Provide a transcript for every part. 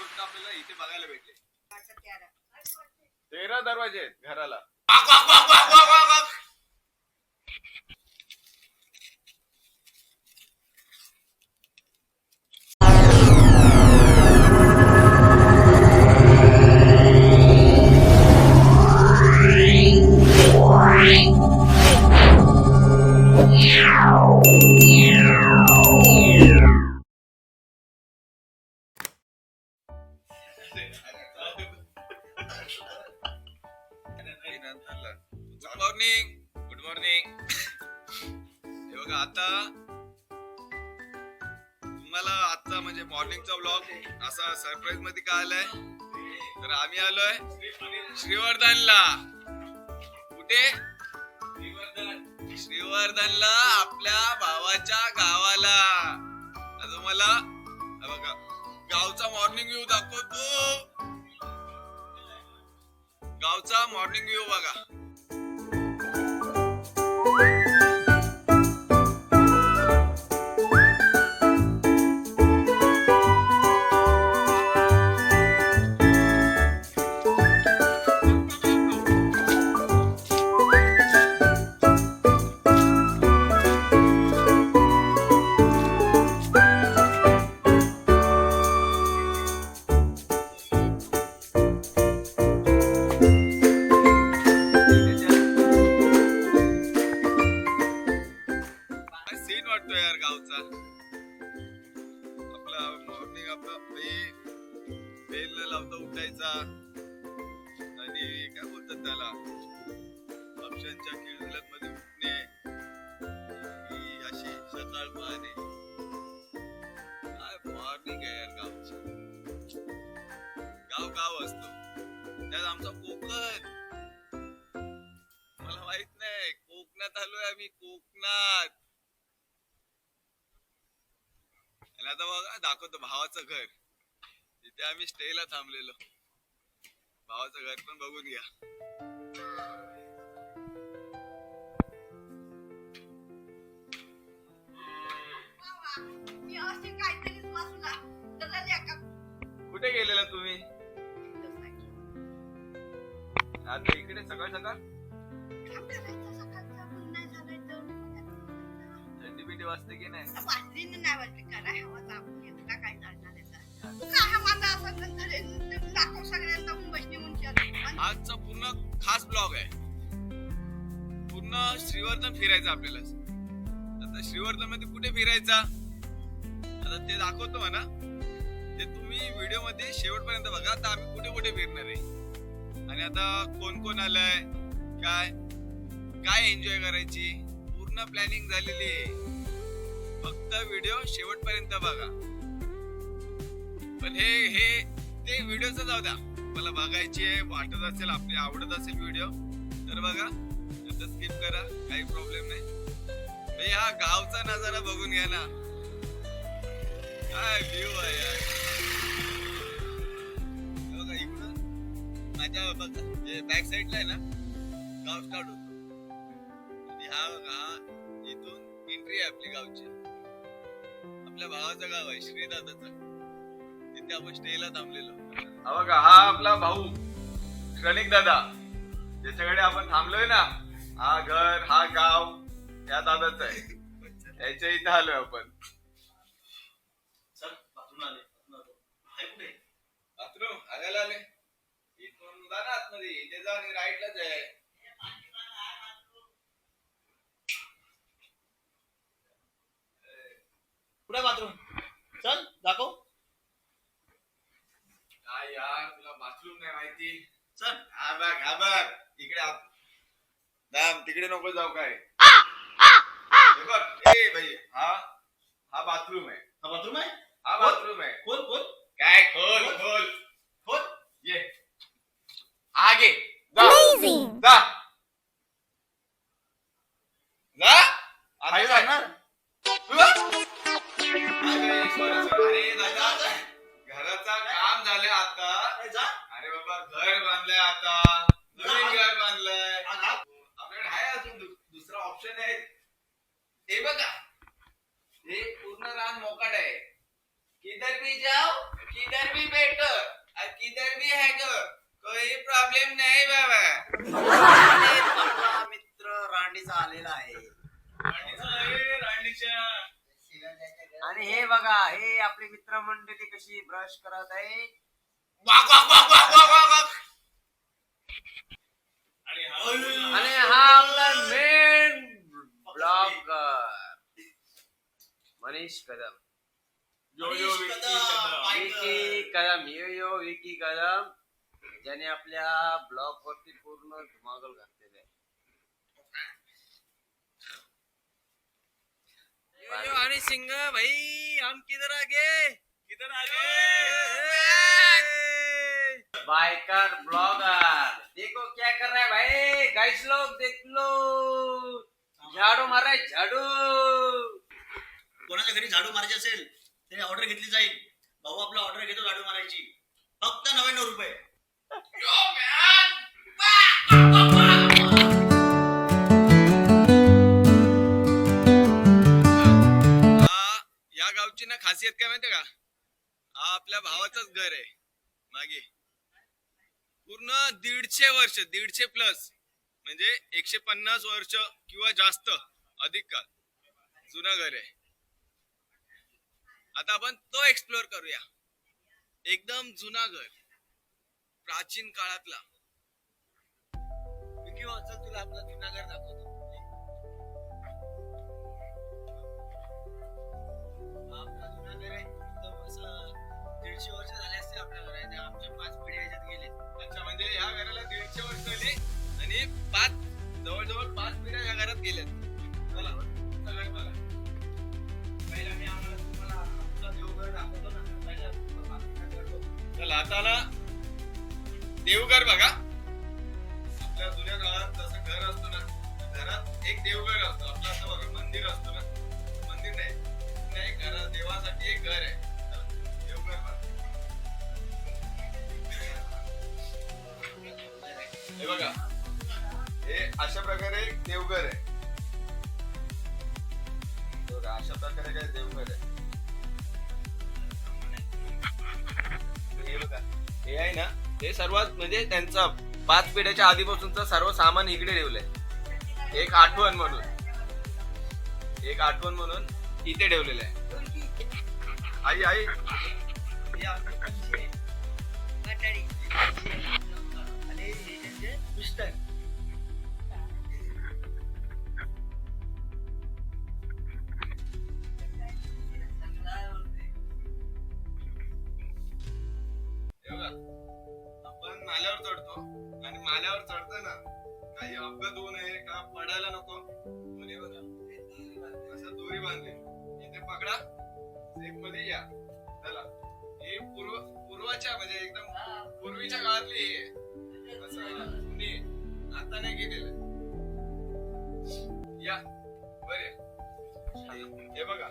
गोष्ट आपल्याला इथे बघायला भेटली. माझं तेरा. दरवाजे आहेत घराला. गुड सरप्राईजमध्ये काय आलाय? तर आम्ही आलोय श्रीवर्धनला. कुठे? श्रीवर्धनला आपल्या भावाच्या गावाला. आता मला बघा गावचा मॉर्निंग व्ह्यू दाखवतो. गावचा मॉर्निंग व्ह्यू बघा. मॉर्निंग बेल लावता उठायचा. आणि काय बोलतात त्याला? पक्ष्यांच्या किळबिलात मध्ये उठणे. ही अशी सकाळ पाहणे. काय मॉर्निंग आहे यार गावची? गाव गाव असतो. त्यात आमचा कोकण. मला माहीत नाही. कोकणात आलोय आम्ही. कोकणात आणि आता बघा दाखवतो भावाचं घर. तिथे आम्ही स्टेला थांबलेलो. भावाचं घर पण बघून घ्या. कुठे गेलेला तुम्ही? आता इकडे सकाळ सकाळ? थंडी बिंडी वाजते की नाही? वाजलीनं नाही वाजली. करा हवा आजचा पूर्ण खास ब्लॉग आहे. पूर्ण श्रीवर्धन फिरायचं आपल्याला. आता श्रीवर्धनमध्ये कुठे फिरायचा? आता ते दाखवतो म्हणा. ते तुम्ही व्हिडिओमध्ये शेवटपर्यंत बघा. आता आम्ही कुठे कुठे फिरणार आहे? आणि आता कोण कोण आलंय? काय? काय एन्जॉय करायची? पूर्ण प्लॅनिंग झालेली आहे. फक्त व्हिडिओ शेवटपर्यंत बघा. पण हे हे ते व्हिडिओच जाऊ द्या. मला बघायची आहे वाटत असेल आपली आवडत असेल व्हिडिओ. तर बघा नंतर स्किप करा काही प्रॉब्लेम नाही. हा गावचा नजारा बघून घ्या ना. काय व्ह्यू आहे यार. बघा इकडून माझ्या बघा बॅक साईडला आहे ना गाव स्टार्ट होतो. आणि हा हा इथून एंट्री आहे आपली गावची. आपल्या भावाचं गाव आहे श्रीदादाचं. तिथे आपण स्टेला थांबलेलो. हा बघा हा आपला भाऊ क्षणिक दादा. ज्याच्याकडे आपण थांबलोय ना हा घर हा गाव या दादाच आहे. याच्या इथे आलोय आपण. बाथरूम आल्याला आले. इथून जा ना आतमध्ये. इथे जा आणि राईटलाच आहे. कुठे बाथरूम? चल दाखव. यार तुला बाथरूम नाही माहिती? चल हा बघ हा बघ इकडे. दाम तिकडे नको जाऊ काय. हे बघ ए भाई हा हा बाथरूम आहे. हा बाथरूम आहे? हा बाथरूम आहे. खोल खोल. काय खोल खोल. खोल. ये. आगे. जा. जा. जा. आता खाली काय? जाणार? अरे, sorry, sorry. अरे दादा घराचा काम झालंय आता. अरे बाबा घर बांधलंय आता. नवीन घर बांधलंय. आपल्याकडे आहे अजून दुसरा ऑप्शन आहे. हे बघा. हे पूर्ण रान मोकाट आहे. किधर भी जाओ किधर भी बैठो और किधर भी है तो कोई प्रॉब्लेम नहीं बाबा. मित्र रांडीचा आलेला आहे. आणि हे बघा हे आपली मित्रमंडळी कशी ब्रश करत आहे? आणि हा आपला main blogger Manish Kadam. Yo Vicky Kadam. Vicky yo yo Vicky Kadam. ज्याने आपल्या ब्लॉग वरती पूर्ण धुमाकूळ घातलेले आहे. यो यो आणि सिंग भाई हम किधर आ गए बाइकर ब्लॉगर। देखो क्या कर रहा है भाई। गाइस लोग देख लो। झाडू मार है झाडू। कोणाच्या घरी झाडू मारायची असेल तरी ऑर्डर घेतली जाईल. भाऊ आपला ऑर्डर घेतो झाडू मारायची. फक्त नव्याण्णव रुपये. हा या गावची ना खासियत काय माहितीये का? हा आपल्या भावाचंच घर आहे. मागे. पूर्ण दीडशे वर्ष दीडशे प्लस म्हणजे एकशे पन्नास वर्ष किंवा जास्त अधिक काळ. जुनं घर आहे. आता आपण तो एक्सप्लोर करूया. एकदम जुना घर. प्राचीन काळातला. तुला आपलं जुना घर दाखवतो. आपला जुना घर आहे. एकदम असं दीडशे वर्ष झाले असते आपल्या आमच्या पाच पिढ्या ह्याच्यात गेले. अच्छा म्हणजे या घराला दीडशे वर्ष झाली आणि पाच जवळजवळ पाच पिढ्या या घरात गेल्यात. चला सगळं बघा. पहिला मी आम्हाला तुम्हाला देवघर दाखवतो ना. चला आता देवघर बघा. आहे ना हे सर्वात म्हणजे त्यांचा पाच पिढ्याच्या आधीपासूनचं सर्व सामान इकडे ठेवलंय. एक आठवण म्हणून. एक आठवण म्हणून इथे ठेवलेलं आहे. आई आई. आणि आणि माल्यावर चढताना काही अपघात होऊ नये का पडायला नको. म्हणून हे बघा असं दोरी बांधली. इथे पकडा. सेफमध्ये या. चला. ही पूर्व पूर्वाच्या म्हणजे एकदम पूर्वीच्या काळातली ही. असं जुनी आता नाही केलेलं या. बरे. हे बघा.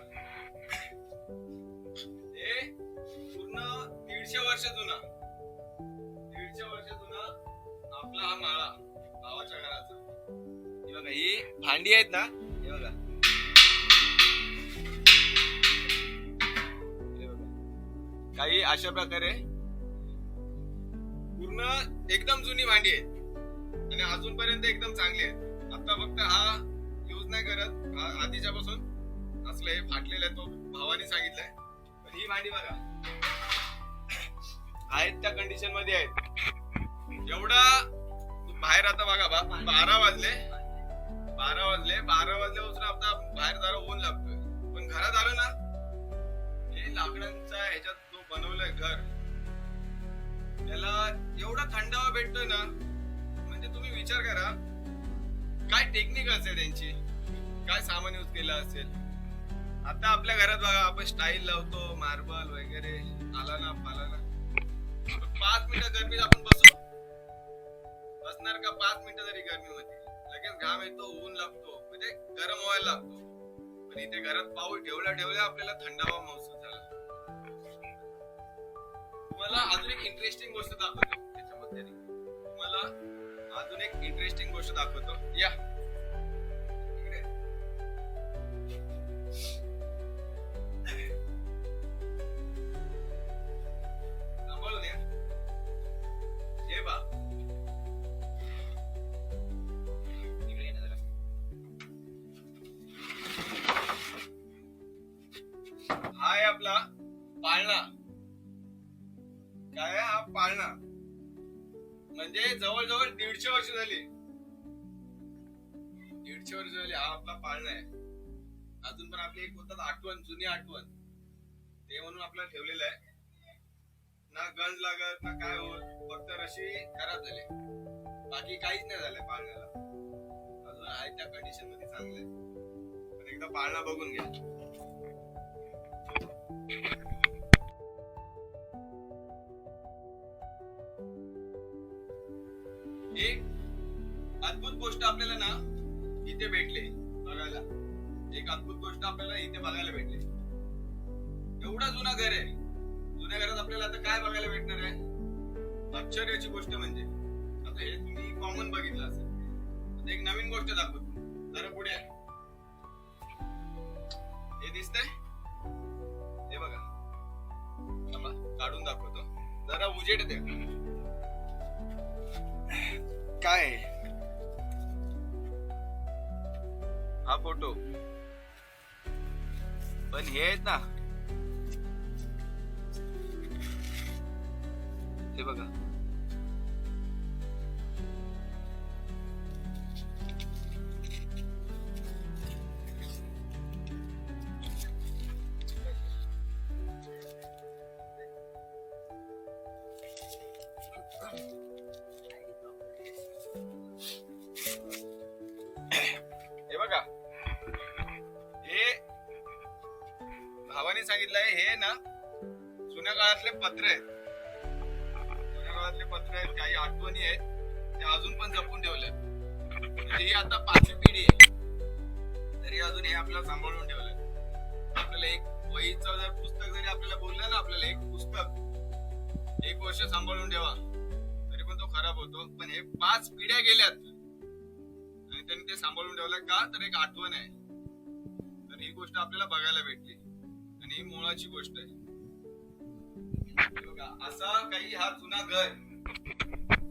हे पूर्ण दीडशे वर्ष जुना. दीडशे वर्ष जुना आपला हा माळा भावाच्या घराचा. हे बघा ही भांडी आहेत ना हे बघा. हे बघा. काही अशा प्रकारे पूर्ण एकदम जुनी भांडी आहेत. आणि अजूनपर्यंत एकदम चांगली आहेत. आता फक्त हा यूज नाही करत. हा आधीच्या पासून असले फाटलेला तो भावाने सांगितलाय. पण ही भांडी बघा. आहेत त्या कंडिशनमध्ये आहेत. एवढा बाहेर आता बघा बा- बारा वाजले. बारा वाजले. बारा वाजल्यापासून आता बाहेर जरा ऊन लागतोय. पण घरात आलो ना हे लाकडांचा ह्याच्यात जो बनवलंय घर त्याला एवढा थंडावा भेटतोय ना म्हणजे तुम्ही विचार करा काय टेक्निक असेल त्यांची? काय सामान यूज केलं असेल? आता आपल्या घरात बघा आपण स्टाईल लावतो मार्बल वगैरे आला ना पाला ना. पाच मिनिटं गर्मीत आपण बसू. बसणार का पाच मिनिटं तरी गरमीमध्ये? लगेच घाम येतो ऊन लागतो म्हणजे गरम व्हायला लागतो. पण इथे घरात पाऊल ठेवल्या ठेवल्या आपल्याला थंडावा महसूस झाला. तुम्हाला अजून एक इंटरेस्टिंग गोष्ट दाखवतो त्याच्यामध्ये. तुम्हाला अजून एक इंटरेस्टिंग गोष्ट दाखवतो. या. होता पाळणा. काय हा? पाळणा. म्हणजे जवळजवळ दीडशे वर्ष झाली. दीडशे वर्ष झाली हा आपला पाळणा आहे. अजून पण आपली एक होतात आठवण जुनी आठवण. ते म्हणून आपल्याला ठेवलेलं आहे. ना गंज लागत ना काय होत फक्त रशी खराब झाली. बाकी काहीच नाही झालंय पाळण्याला. अजून आहे त्या कंडिशनमध्ये चांगले पण एकदा पाळणा बघून घ्या. एक अद्भुत गोष्ट आपल्याला ना इथे भेटले बघायला. एक अद्भुत गोष्ट आपल्याला इथे बघायला भेटली. एवढा जुना घर आहे. जुन्या घरात आपल्याला आता काय बघायला भेटणार आहे? आश्चर्याची गोष्ट म्हणजे आता हे तुम्ही कॉमन बघितलं असेल. एक नवीन गोष्ट दाखवतो. जरा पुढे हे दिसतंय? काढून दाखवतो. जरा उजेड द्या. काय? हा फोटो. पण हे आहेत ना. हे बघा. भावाने सांगितलंय हे ना जुन्या काळातले पत्र आहेत. जुन्या काळातले पत्र आहेत काही आठवणी आहेत ते अजून पण जपून ठेवले ही आता पाचवी पिढी आहे. तरी अजून हे आपल्याला सांभाळून ठेवलंय आपल्याला एक वहीचं जर पुस्तक जरी आपल्याला बोललं ना आपल्याला एक पुस्तक एक वर्ष सांभाळून ठेवा. तरी पण तो खराब होतो. पण हे पाच पिढ्या गेल्यात. आणि त्यांनी ते सांभाळून ठेवलं का? तर एक आठवण आहे. तर ही गोष्ट आपल्याला बघायला भेटली. ही मुळाची गोष्ट आहे. बघा असा काही हा जुना घर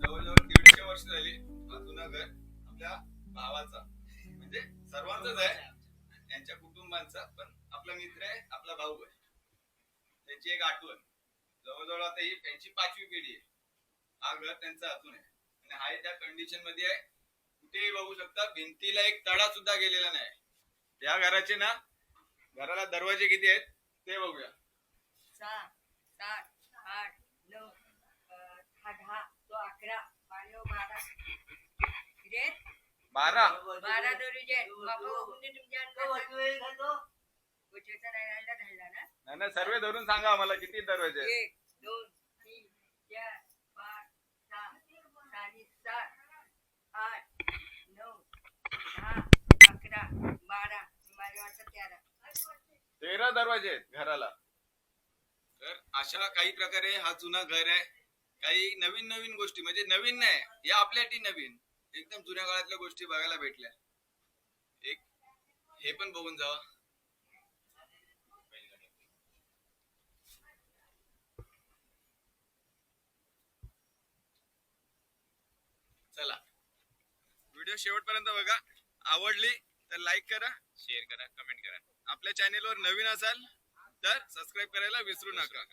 जवळजवळ दीडशे वर्ष झाली हा जुना घर आपल्या भावाचा. म्हणजे सर्वांचाच आहे यांच्या कुटुंबांचा पण आपला मित्र आहे आपला भाऊ आहे. त्याची एक आठवण. जवळजवळ आता ही त्यांची पाचवी पिढी आहे. हा घर त्यांचा अजून आहे. आणि हा त्या कंडिशनमध्ये आहे. कुठेही बघू शकता भिंतीला एक तडा सुद्धा गेलेला नाही. या घराचे ना घराला दरवाजे किती आहेत? ते बघूया. सहा सात आठ नऊ हा दहा तो अकरा बारा बारा. रे बारा. बारा दोरी जे बाबा बघून दे तुमच्या अंगाचं. गोष्टीचा नाही राहिला राहिला ना नाही नाही सर्व धरून सांगा आम्हाला किती दरवाजे आहेत. एक दोन तीन चार पाच सहा साडे सात आठ नऊ दहा अकरा बारा माझ्या वाटतं तेरा दरवाजे आहेत घराला. तर अशा काही प्रकारे हा जुना घर आहे. काही नवीन नवीन गोष्टी म्हणजे नवीन नाही या आपल्यासाठी नवीन. एकदम जुन्या काळातल्या गोष्टी बघायला भेटल्या. एक हे पण बघून जावा. चला. व्हिडिओ शेवटपर्यंत बघा. आवडली तर लाईक करा. शेअर करा कमेंट करा. आपल्या चॅनेलवर नवीन असाल तर सबस्क्राईब करायला विसरू नका.